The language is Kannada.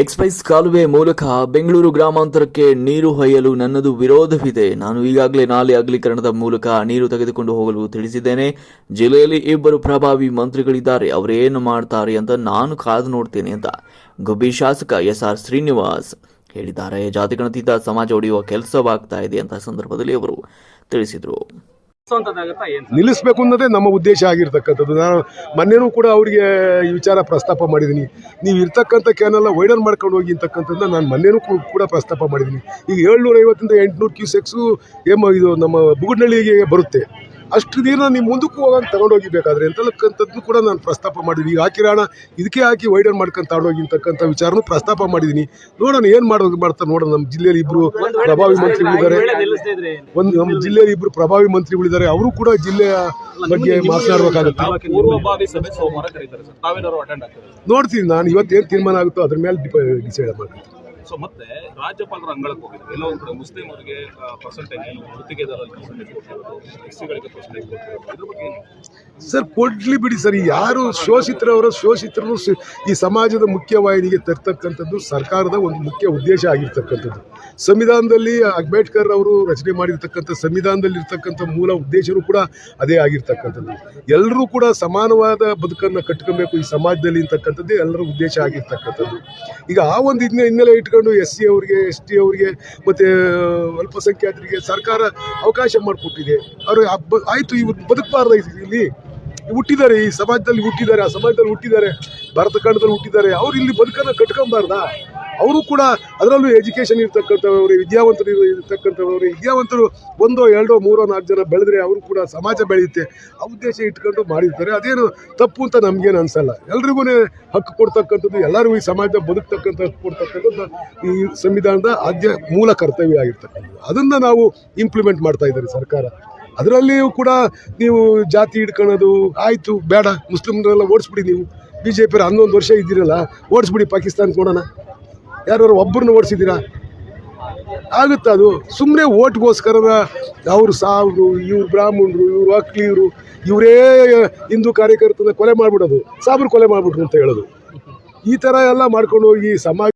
ಎಕ್ಸ್ಪ್ರೆಸ್ ಕಾಲುವೆ ಮೂಲಕ ಬೆಂಗಳೂರು ಗ್ರಾಮಾಂತರಕ್ಕೆ ನೀರು ಹೊಯ್ಯಲು ನನ್ನದು ವಿರೋಧವಿದೆ. ನಾನು ಈಗಾಗಲೇ ನಾಲೆ ಅಗಲೀಕರಣದ ಮೂಲಕ ನೀರು ತೆಗೆದುಕೊಂಡು ಹೋಗಲು ತಿಳಿಸಿದ್ದೇನೆ. ಜಿಲ್ಲೆಯಲ್ಲಿ ಇಬ್ಬರು ಪ್ರಭಾವಿ ಮಂತ್ರಿಗಳಿದ್ದಾರೆ. ಅವರೇನು ಮಾಡ್ತಾರೆ ಅಂತ ನಾನು ಕಾದು ನೋಡ್ತೇನೆ ಅಂತ ಗುಬ್ಬಿ ಶಾಸಕ ಎಸ್ ಆರ್ ಶ್ರೀನಿವಾಸ್ ಹೇಳಿದ್ದಾರೆ. ಜಾತಿಗಣತೀತ ಸಮಾಜ ಒಡೆಯುವ ಕೆಲಸವಾಗ್ತಾ ಇದೆ ಅಂತ ಸಂದರ್ಭದಲ್ಲಿ ಅವರು ತಿಳಿಸಿದರು? ನಿಲ್ಲಿಸಬೇಕು ಅನ್ನೋದೇ ನಮ್ಮ ಉದ್ದೇಶ ಆಗಿರ್ತಕ್ಕಂಥದ್ದು. ನಾನು ಮೊನ್ನೆನೂ ಕೂಡ ಅವರಿಗೆ ಈ ವಿಚಾರ ಪ್ರಸ್ತಾಪ ಮಾಡಿದ್ದೀನಿ. ನೀವು ಇರ್ತಕ್ಕಂಥ ಕ್ಯಾನೆಲ್ಲ ವೈಡನ್ ಮಾಡ್ಕೊಂಡು ಹೋಗಿ ಅಂತಕ್ಕಂಥದ್ದನ್ನ ನಾನು ಮೊನ್ನೆನೂ ಕೂಡ ಪ್ರಸ್ತಾಪ ಮಾಡಿದ್ದೀನಿ. ಈಗ ಏಳ್ನೂರ ಐವತ್ತಿಂದ ಎಂಟುನೂರು ಕ್ಯೂಸೆಕ್ಸು ಏಮ ಇದು ನಮ್ಮ ಬುಗುಡ್ನಳ್ಳಿಗೆ ಬರುತ್ತೆ. ಅಷ್ಟು ದಿನ ನೀವು ಮುಂದಕ್ಕೂ ಹೋಗಂಗೆ ತಗೊಂಡೋಗಿ ಬೇಕಾದ್ರೆ ಅಂತಕ್ಕಂಥದ್ದು ಕೂಡ ನಾನು ಪ್ರಸ್ತಾಪ ಮಾಡಿದ್ದೀನಿ ಈಗ ಹಾಕಿರೋ ಹಣ ಇದಕ್ಕೆ ಹಾಕಿ ವೈಡನ್ ಮಾಡ್ಕೊಂಡು ತಗೊಂಡೋಗಿ ಅಂತಕ್ಕಂಥ ವಿಚಾರನೂ ಪ್ರಸ್ತಾಪ ಮಾಡಿದ್ದೀನಿ ನೋಡೋಣ ಏನು ಮಾಡೋದು ಮಾಡ್ತಾರೆ ನೋಡೋಣ. ನಮ್ಮ ಜಿಲ್ಲೆಯಲ್ಲಿ ಇಬ್ಬರು ಪ್ರಭಾವಿ ಮಂತ್ರಿಗಳಿದ್ದಾರೆ? ಒಂದು ನಮ್ಮ ಜಿಲ್ಲೆಯಲ್ಲಿ ಇಬ್ಬರು ಪ್ರಭಾವಿ ಮಂತ್ರಿಗಳಿದ್ದಾರೆ ಅವರು ಕೂಡ ಜಿಲ್ಲೆಯ ಬಗ್ಗೆ ಮಾತನಾಡಬೇಕಾಗುತ್ತೆ. ನೋಡ್ತೀನಿ. ನಾನು ಇವತ್ತೇನು ತೀರ್ಮಾನ ಆಗುತ್ತೋ ಅದ್ರ ಮೇಲೆ ಡಿಸೈಡ್ ಮಾಡ್ತೀನಿ. ಸೊ ಮತ್ತೆ ರಾಜ್ಯಪಾಲರ ಅಂಗಳಕ್ಕೆ ಹೋಗಿದ್ರು ಎಲ್ಲೋ ಒಂದು ಕಡೆ ಅವರಿಗೆ ಪರ್ಸೆಂಟೇಜ್ ಗುತ್ತಿಗೆದಾರರಿಗೆ ಪರ್ಸೆಂಟೇಜ್ ಕೊಟ್ಟಿರೋದು, ಎಸ್ಸಿಗಳಿಗೆ ಪರ್ಸೆಂಟೇಜ್ ಕೊಟ್ಟಿರೋದು, ಇದ್ರ ಬಗ್ಗೆ ಸರ್, ಕೊಡ್ಲಿ ಬಿಡಿ ಸರ್. ಯಾರು ಶೋಷಿತರವರ ಶೋಷಿತರು ಈ ಸಮಾಜದ ಮುಖ್ಯವಾಹಿನಿಗೆ ತರ್ತಕ್ಕಂಥದ್ದು ಸರ್ಕಾರದ ಒಂದು ಮುಖ್ಯ ಉದ್ದೇಶ ಆಗಿರ್ತಕ್ಕಂಥದ್ದು. ಸಂವಿಧಾನದಲ್ಲಿ ಅಂಬೇಡ್ಕರ್ ಅವರು ರಚನೆ ಮಾಡಿರ್ತಕ್ಕಂಥ ಸಂವಿಧಾನದಲ್ಲಿ ಇರ್ತಕ್ಕಂಥ ಮೂಲ ಉದ್ದೇಶವೂ ಕೂಡ ಅದೇ ಆಗಿರ್ತಕ್ಕಂಥದ್ದು. ಎಲ್ಲರೂ ಕೂಡ ಸಮಾನವಾದ ಬದುಕನ್ನು ಕಟ್ಕೊಬೇಕು ಈ ಸಮಾಜದಲ್ಲಿ ಅಂತಕ್ಕಂಥದ್ದೇ ಎಲ್ಲರ ಉದ್ದೇಶ ಆಗಿರ್ತಕ್ಕಂಥದ್ದು. ಈಗ ಆ ಒಂದು ಹಿನ್ನೆ, ಹಿನ್ನೆಲೆ ಇಟ್ಕೊಂಡು ಎಸ್ ಸಿ ಅವರಿಗೆ, ಎಸ್ ಟಿ ಅವರಿಗೆ, ಮತ್ತು ಅಲ್ಪಸಂಖ್ಯಾತರಿಗೆ ಸರ್ಕಾರ ಅವಕಾಶ ಮಾಡಿಕೊಟ್ಟಿದೆ. ಅವರು ಹಬ್ಬ ಆಯಿತು, ಇವ್ರು ಬದುಕಬಾರ್ದ ಇಲ್ಲಿ. ಹುಟ್ಟಿದ್ದಾರೆ, ಈ ಸಮಾಜದಲ್ಲಿ ಹುಟ್ಟಿದ್ದಾರೆ, ಆ ಸಮಾಜದಲ್ಲಿ ಹುಟ್ಟಿದ್ದಾರೆ, ಭಾರತ ಖಂಡದಲ್ಲಿ ಹುಟ್ಟಿದ್ದಾರೆ. ಅವ್ರು ಇಲ್ಲಿ ಬದುಕನ್ನು ಕಟ್ಕೊಂಬಾರ್ದಾ? ಅವರು ಕೂಡ ಅದರಲ್ಲೂ ಎಜುಕೇಷನ್ ಇರ್ತಕ್ಕಂಥವ್ರು, ವಿದ್ಯಾವಂತರು ಇರ್- ಇರ್ತಕ್ಕಂಥವ್ರು, ವಿದ್ಯಾವಂತರು ಒಂದೋ, ಎರಡೋ, ಮೂರೋ, ನಾಲ್ಕು ಜನ ಬೆಳೆದ್ರೆ ಅವರು ಕೂಡ ಸಮಾಜ ಬೆಳೆಯುತ್ತೆ. ಆ ಉದ್ದೇಶ ಇಟ್ಕೊಂಡು ಮಾಡಿರ್ತಾರೆ. ಅದೇನು ತಪ್ಪು ಅಂತ ನಮಗೇನು ಅನ್ಸಲ್ಲ. ಎಲ್ರಿಗೂ ಹಕ್ಕು ಕೊಡ್ತಕ್ಕಂಥದ್ದು ಎಲ್ಲರಿಗೂ ಈ ಸಮಾಜ ಬದುಕ್ತಕ್ಕಂಥ ಹಕ್ಕು ಕೊಡ್ತಕ್ಕಂಥದ್ದು ಈ ಸಂವಿಧಾನದ ಆದ್ಯ, ಮೂಲ ಕರ್ತವ್ಯ ಆಗಿರ್ತಕ್ಕಂಥದ್ದು. ಅದನ್ನು ನಾವು ಇಂಪ್ಲಿಮೆಂಟ್ ಮಾಡ್ತಾ ಇದ್ದಾರೆ ಸರ್ಕಾರ. ಅದರಲ್ಲಿಯೂ ಕೂಡ ನೀವು ಜಾತಿ ಹಿಡ್ಕೊಳ್ಳೋದು ಆಯಿತು, ಬೇಡ. ಮುಸ್ಲಿಮ್ರೆಲ್ಲ ಓಡಿಸ್ಬಿಡಿ ನೀವು. ಬಿ ಜೆ ಹನ್ನೊಂದು ವರ್ಷ ಇದ್ದೀರಲ್ಲ, ಓಡಿಸ್ಬಿಡಿ ಪಾಕಿಸ್ತಾನಕ್ಕೆ ನೋಡೋಣ. ಯಾರು ಒಬ್ಬರನ್ನ ಓಡಿಸಿದ್ದೀರಾ? ಆಗುತ್ತೆ ಅದು? ಸುಮ್ಮನೆ ಓಟ್ಗೋಸ್ಕರ ಅವರು ಸಾವ್ರು, ಇವ್ರು ಬ್ರಾಹ್ಮಣರು, ಇವ್ರು ಇವರು ಇವರೇ ಹಿಂದೂ ಕಾರ್ಯಕರ್ತನ ಕೊಲೆ ಮಾಡಿಬಿಡೋದು, ಸಾಬ್ರು ಕೊಲೆ ಮಾಡಿಬಿಟ್ರು ಅಂತ ಹೇಳೋದು. ಈ ಥರ ಎಲ್ಲ ಮಾಡ್ಕೊಂಡು ಹೋಗಿ ಸಮಾಜ